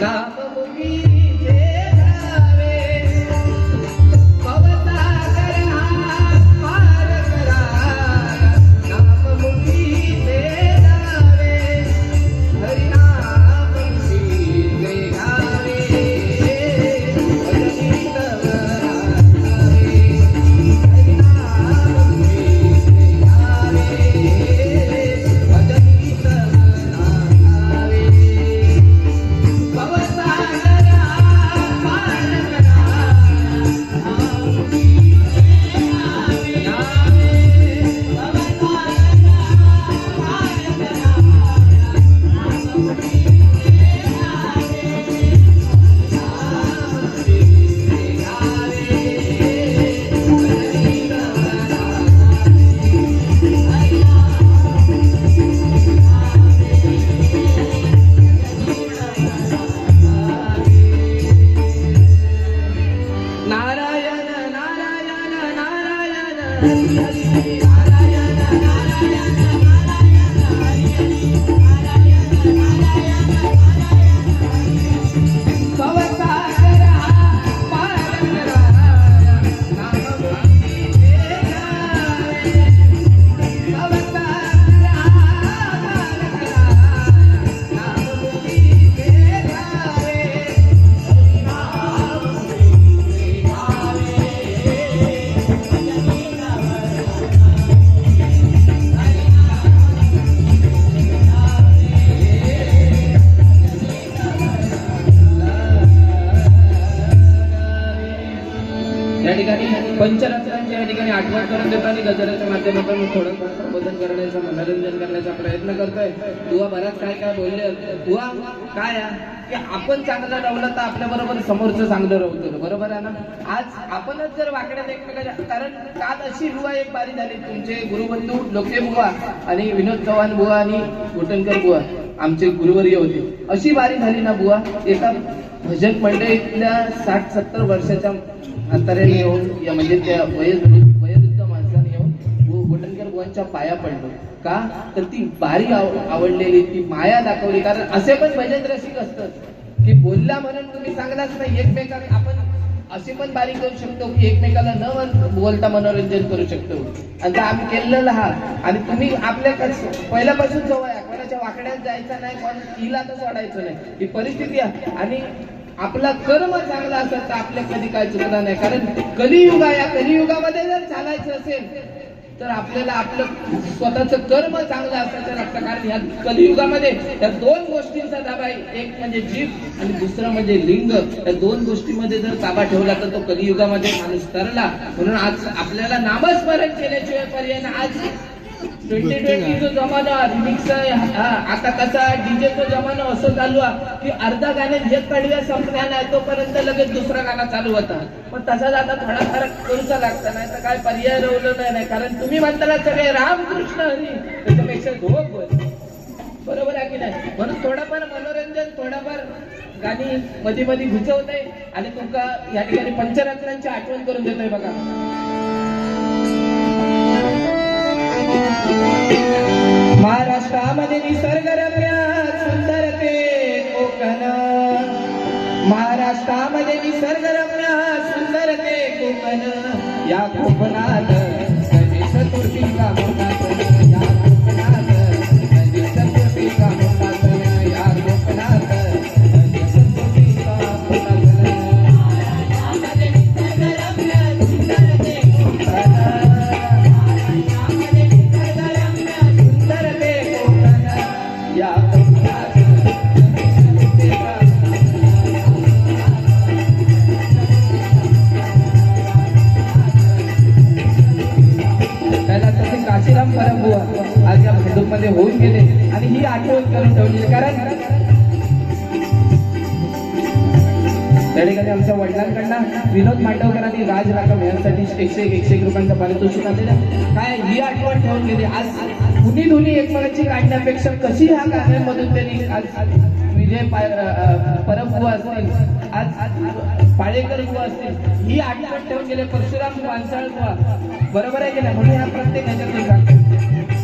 Love ठिकाणी पंचरत्नांची या ठिकाणी आठवण करून देतो आणि गजराच्या माध्यमातून थोडं संबोधन करण्याचा मनोरंजन करण्याचा प्रयत्न करतोय. दुवा बराच काय काय बोलले. दुवा काय आहे? की आपण चांगलं राहलं तर आपल्या बरोबर समोरचं चांगलं राहतो बरोबर आहे ना? आज आपणच जर वाकड्यात एकमेकाच्या कारण काल अशी बुवा एक बारी झाली. तुमचे गुरुबंधू लोके बुवा आणि विनोद चव्हाण बुवा आणि गोटनकर बुवा आमचे गुरुवर्य होते. अशी बारी झाली ना बुवा? एका भजन मंडळीतल्या साठ सत्तर वर्षाच्या अंतरेने येऊन या म्हणजे त्या वयोवृद्ध वयोवृद्ध माणसाने येऊन गोटणकर बुवांच्या पाया पडलो. का? तर ती बारी आव- आवडलेली ती माया दाखवली. कारण असे पण भजन रसिक असतात की बोलला म्हणून तुम्ही सांगलाच नाही एकमेकाने आपण अशी पण बारी करू शकतो की एकमेकाला न बोलता मनोरंजन करू शकतो. आणि आम्ही केलेलं आहात आणि तुम्ही आपल्या पहिल्यापासून जवळ आहे. कोणाच्या वाकड्यात जायचं नाही कोण हिला तर सोडायचं नाही. ही परिस्थिती आहे. आणि आपला कर्म चांगला असेल तर आपल्या कधी काय चुकणार नाही. कारण कलियुग या कलियुगामध्ये जर चालायचं असेल तर आपल्याला आपलं स्वतःचं कर्म चांगलं असायचं लागतं कारण या कलियुगामध्ये या दोन गोष्टींचा ताबा आहे. एक म्हणजे जीभ आणि दुसरं म्हणजे लिंग. या दोन गोष्टीमध्ये जर ताबा ठेवला तर तो कलियुगामध्ये माणूस तरला. म्हणून आज आपल्याला नामस्मरण केल्याशिवाय पर्याय आज ट्वेंटी ट्वेंटी जो जमाना रिमिक्स आता कसा डीजेचा जमाना असं चालू आहे की अर्धा गाण्यात एक कडव्या संपल्या नाही तोपर्यंत लगेच दुसरा गाणं चालू होता. पण तसाच आता थोडा फरक करूचा लागता नाही तर काय पर्याय राहिलं नाही कारण तुम्ही म्हणताना सगळे रामकृष्ण हरी. त्याच्यापेक्षा झोप बरोबर आहे की नाही? म्हणून थोडंफार मनोरंजन थोडंफार गाणी मध्ये मध्ये घुसवतंय आणि तुमका या ठिकाणी पंचरात्रांची आठवण करून देतोय बघा. महाराष्ट्रामध्ये निसर्गरम्य सुंदर ते कोकण. महाराष्ट्रामध्ये निसर्गरम्य सुंदर ते कोकण. या कोकणात गणेश चतुर्थीचा मोठा त्यांच्या वडिलांकडनं विनोद मांडवकरांनी राज राखव यांसाठी एकशे एक एकशे एक रुपयांचा पारितोषिक आलेला काय ही आठवण ठेवून गेली. आज कुणी धुनी एकमेकांची काढण्यापेक्षा कशी ह्या गाण्यांमधून त्यांनी आज विजय परब बुवा असतील आज पाळेकर बुवा असतील ही आठवण ठेवून गेले. परशुराम पानसाळ बुवा बरोबर आहे की नाही? म्हणून ह्या प्रत्येक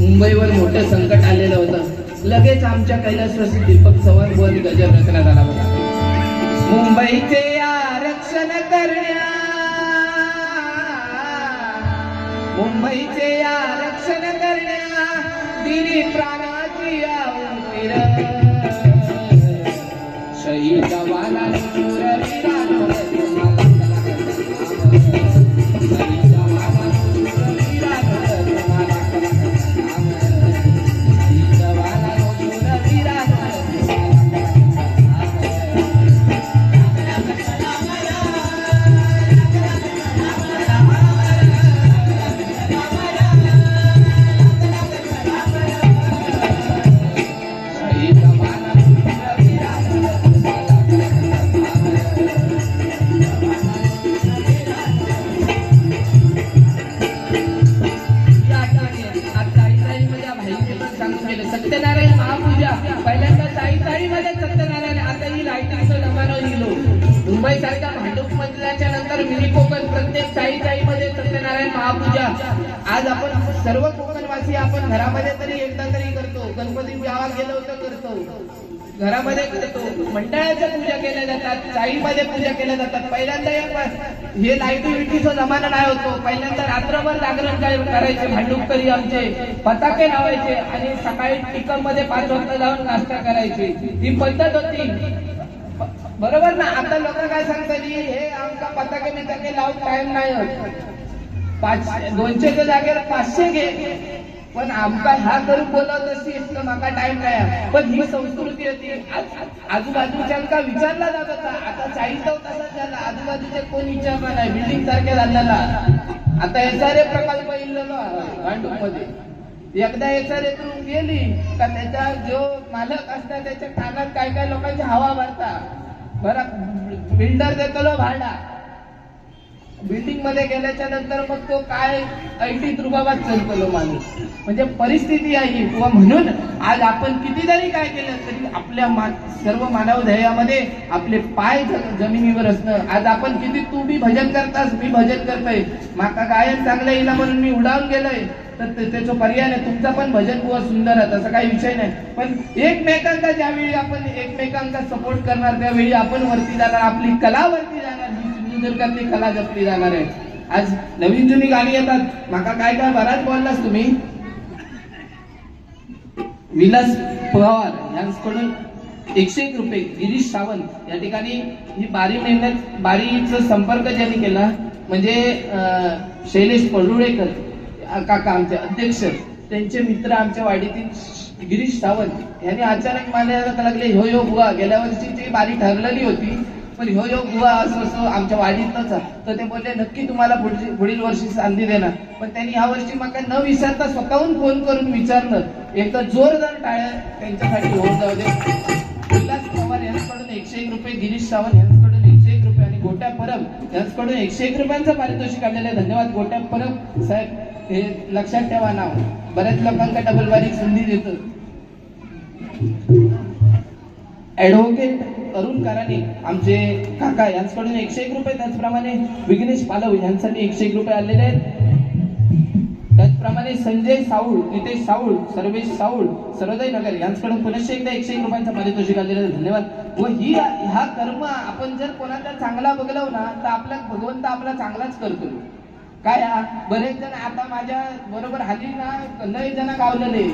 मुंबईवर मोठं संकट आलेलं होतं. लगेच आमच्या कैलासवासी दीपक चव्हाण वन गजर रचण्यात आला होता. मुंबईचे आरक्षण करण्या मुंबईचे आरक्षण करण्या दिली प्राण कोकण प्रत्येक साईसाईमध्ये सत्यनारायण महापूजा. आज आपण सर्व कोकणवासी आपण घरामध्ये तरी एकदा तरी करतो. गणपती गावात गेलो तर करतो. घरामध्ये करतो. मंडळाच्या पूजा केल्या जातात साईमध्ये पूजा केल्या जातात. पहिल्यांदा एक हे लाईटी विटीचा जमाना नाही होतो. पहिल्यांदा रात्रभर जागरण काय- करायचे? भांडुपकरी आमचे पताके लावायचे आणि सकाळी टिकममध्ये पाच वाजता जाऊन नाश्ता करायचे. ही पद्धत होती. बरोबर ना? आता लोक काय सांगतात हे आमका पताके बिताके लावून टाइम नाही होत. पाचशे दोनशेच्या जागेवर पाचशे घे. पण आमका ह्या करून बोलत अशी इतकं माका टाइम नाही पण ही संस्कृती होती. आजूबाजूच्या विचारला जात होता. आता चाळीस जाऊ तसाच झाला. आजूबाजूचे कोण विचारला नाही? बिल्डिंग सारख्या झालेला. आता एसआरए प्रकल्प इल्लेलो भांडूपमध्ये एकदा एसआरए करून गेली का त्याचा जो मालक असता त्याच्या कानात काय काय लोकांची हवा भरता. बरं बिल्डर देतलो भाडा. बिल्डिंगमध्ये गेल्याच्यानंतर मग तो काय ऐटीत रुबाबात चलतलो माणूस. म्हणजे परिस्थिती आहे किंवा म्हणून आज आपण किती जरी काय केलं तरी आपल्या मा- सर्व मानव ध्येयामध्ये आपले पाय जमिनीवर असणं. आज आपण किती तू बी भजन करतास मी भजन करतोय. माका गायन चांगलं येईल म्हणून मी उडावून गेलोय. तर ते- त्याचा पर्याय नाही. तुमचा पण भजन बुवा सुंदर आहे तसा काही विषय नाही. पण एकमेकांचा ज्यावेळी आपण एकमेकांचा सपोर्ट करणार त्यावेळी आपण वरती जाणार आपली कला वरती जाणार. ही कला जपली जाणार आहे. आज नवीन जुनी गाणी येतात. माका काय काय बराच बोललास तुम्ही? विलास पवार यांकडून एकशे एक रुपये. गिरीश सावंत या ठिकाणी ही बारी मेहनत बारीचा संपर्क ज्यांनी केला म्हणजे शैलेश पडुळेकर काका आमचे अध्यक्ष त्यांचे मित्र आमच्या वाडीतील गिरीश सावंत यांनी अचानक मला लागले हो यो बुवा गेल्या वर्षीची बारी ठरलेली होती. पण ह्यो ह्यो गुहा असं असं आमच्या वाडीतच तर ते बोलले नक्की तुम्हाला पुढची पुढील वर्षी संधी देणार. पण त्यांनी ह्या वर्षी मला न विचारता स्वतःहून फोन करून विचारलं. एक तर जोरदार टाळ्या त्यांच्यासाठी होऊन जाऊ दे. विलास पवार यांच्याकडून एकशे एक रुपये गिरीश सावंत यांच्याकडून एकशे एक रुपये आणि गोट्या परब यांच्याकडून एकशे एक रुपयांचं पारितोषिक आलेलं आहे. धन्यवाद गोट्या परब. साहेब हे लक्षात ठेवा नाव. बऱ्याच लोकांना डबल बारीक संधी देतो. ॲडव्होकेट अरुण काराने आमचे काका यांच्याकडून एकशे एक रुपये त्याचप्रमाणे विघ्नेश पालव यांसाठी एकशे एक रुपये आलेले आहेत. त्याचप्रमाणे संजय साऊळ नितेश साऊळ सर्वेश साऊळ सर्वोदय नगर यांच्याकडून पुनश्च एकदा एकशे एक रुपयांचा पारितोषिक आलेलं आहे. धन्यवाद. व ही हा कर्म आपण जर कोणाचा चांगला बघलव ना तर आपला भगवंत आपला चांगलाच करतो. काय बरेच जण आता माझ्या बरोबर हाली ना लय जण गावलेले.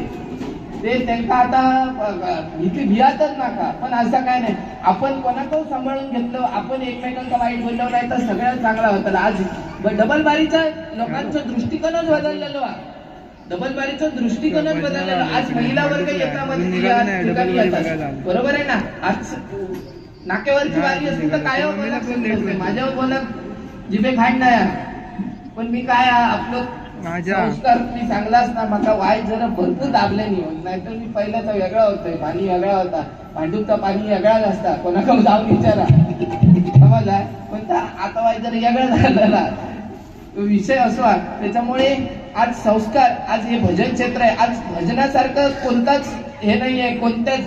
ते त्यांना आता भीती भियातच नका. पण असं काय नाही. आपण कोणाकडं सांभाळून घेतलं आपण एकमेकांचा वाईट बोललो नाही तर सगळ्यात चांगला होता. आज डबल बारीचा लोकांचं दृष्टिकोनच बदललेलो डबल बारीचा दृष्टिकोनच बदललेलो आज महिला वर्ग येतात. बरोबर आहे ना? आज नाक्यावरची बारी असते तर काय माझ्यावर बोलत जिबे खांड नाही. पण मी काय आपलं संस्कार मी चांगलाच ना मला वाय जरा भरपूर दाबले नाही नाहीतर मी पहिल्याचा वेगळा होतोय पाणी वेगळा होता. भांडूपचा पाणी वेगळाच असता. कोणाकडे जाऊन विचारा. समजला पण आता वाय जर वेगळा झालेला. विषय असो त्याच्यामुळे आज संस्कार आज हे भजन क्षेत्र आहे. आज भजनासारखं कोणताच हे नाही आहे कोणत्याच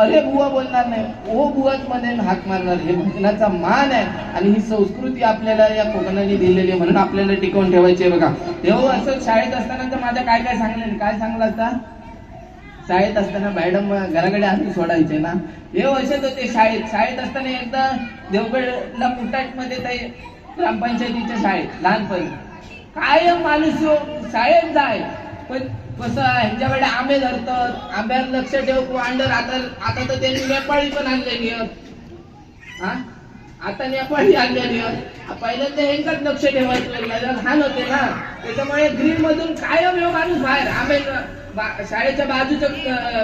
अरे बुवा बोलणार नाही. ओ बुवाच मध्ये हाक मारणार. हे भजनाचा मान आहे आणि ही संस्कृती आपल्याला या कोकणाने दिलेली आहे म्हणून आपल्याला टिकवून ठेवायची आहे बघा. तेव्हा हो, असं शाळेत असताना तर माझ्या काय काय सांगले काय सांगला असता शाळेत असताना मॅडम घराकडे आणून सोडायचे ना. हे हो, असेच होते शाळेत. शाळेत असताना एकदा देवगडला मुटाटमध्ये ते ग्रामपंचायतीच्या शाळेत लहानपणी. कायम माणूस शाळेत जाय. पण कसं ह्यांच्याकडे आंबे धरतात. आंब्यावर लक्ष ठेव अंडर आता आता तर त्यांनी नेपाळी पण आणलेली आहेत. हा? आता नेपाळी आणलेली आहेत. पहिल्यांदा ह्यांच्यात लक्ष ठेवायचं लागलं. जरा होते ना त्याच्यामुळे ग्रीन मधून कायम ह्यो माणूस बाहेर आंबे शाळेच्या बाजूच्या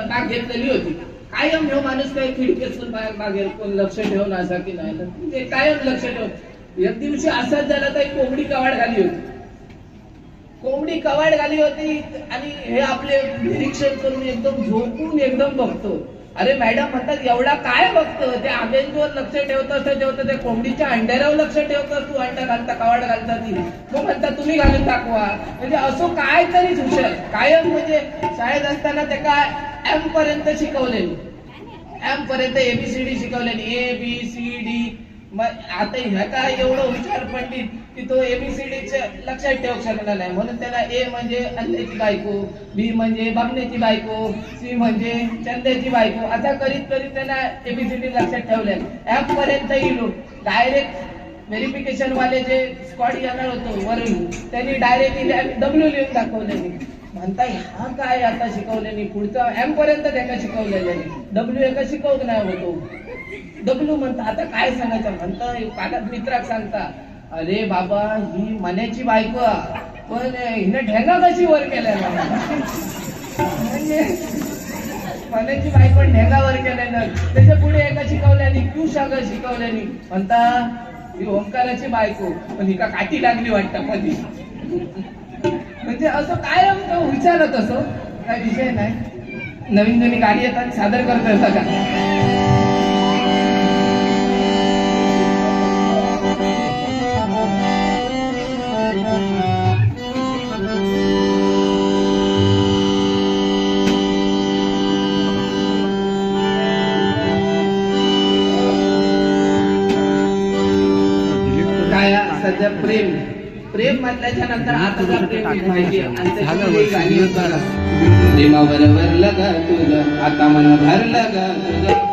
बाग घेतलेली होती. कायम ह्यो माणूस काही खिडकीतून बाहेर बागेत कोण लक्ष ठेवून असा की नाही. तर ते कायम लक्ष ठेव एक दिवशी असाच झाला तर एक कोंबडी कवाड घाली होती. कोंबडी कवाड घाली होती आणि हे आपले निरीक्षण करून एकदम झोपून एकदम बघतो. अरे मॅडम म्हणतात एवढा काय बघतो? ते आंब्यांवर लक्ष ठेवत असं ठेवतं ते कोंबडीच्या अंड्यावर लक्ष ठेवत तू अंडा घालता कवाड घालता ती. मग म्हणतात तुम्ही घालून दाखवा. म्हणजे असं काय तरी हुशार कायम म्हणजे शाळेत असताना ते काय एम पर्यंत शिकवलेली. एम पर्यंत एबीसीडी शिकवलेली. ए बी सी डी मग आता ह्या काय एवढं हुशार पंडित? की तो एबीसीडी लक्षात ठेवू शकला नाही. म्हणून त्याला ए म्हणजे अन्याची बायको बी म्हणजे बामण्याची बायको सी म्हणजे चंद्याची बायको असा करीत करीत त्याला एबीसीडी लक्षात ठेवले ऍप पर्यंत इलो डायरेक्ट व्हेरिफिकेशन वाले जे स्क्वॉड येणार होतो वरून त्यांनी डायरेक्ट डब्ल्यू लिहून दाखवलेली म्हणता हा काय आता शिकवलेली पुढचा एम पर्यंत त्याला शिकवलेले डब्ल्यू एका शिकवत नाही होतो? डब्ल्यू म्हणता आता काय सांगायचं? म्हणता पालक मित्राक सांगता. अरे बाबा ही मण्याची बायको. पण हिने ढेंगा कशी वर केलेला? म्हणजे मण्याची बायको ढेंगा वर केलेलं. त्याच्या पुढे एका शिकवल्याने तू शाखा शिकवल्याने म्हणता ही ओंकाराची बायको पण हिका काठी लागली वाटतं कधी. म्हणजे असं काय तो विचारत असो काय विषय नाही. नवीन नवीन गाडी येतात सादर करत सगळ्या प्रेम म्हटल्याच्या नंतर आता प्रेम ही माहिती आहे. आणि त्याची ही गाणी आहेत बघा. प्रेमावर भरलं ग तुझं आता मन भरलं ग तुझं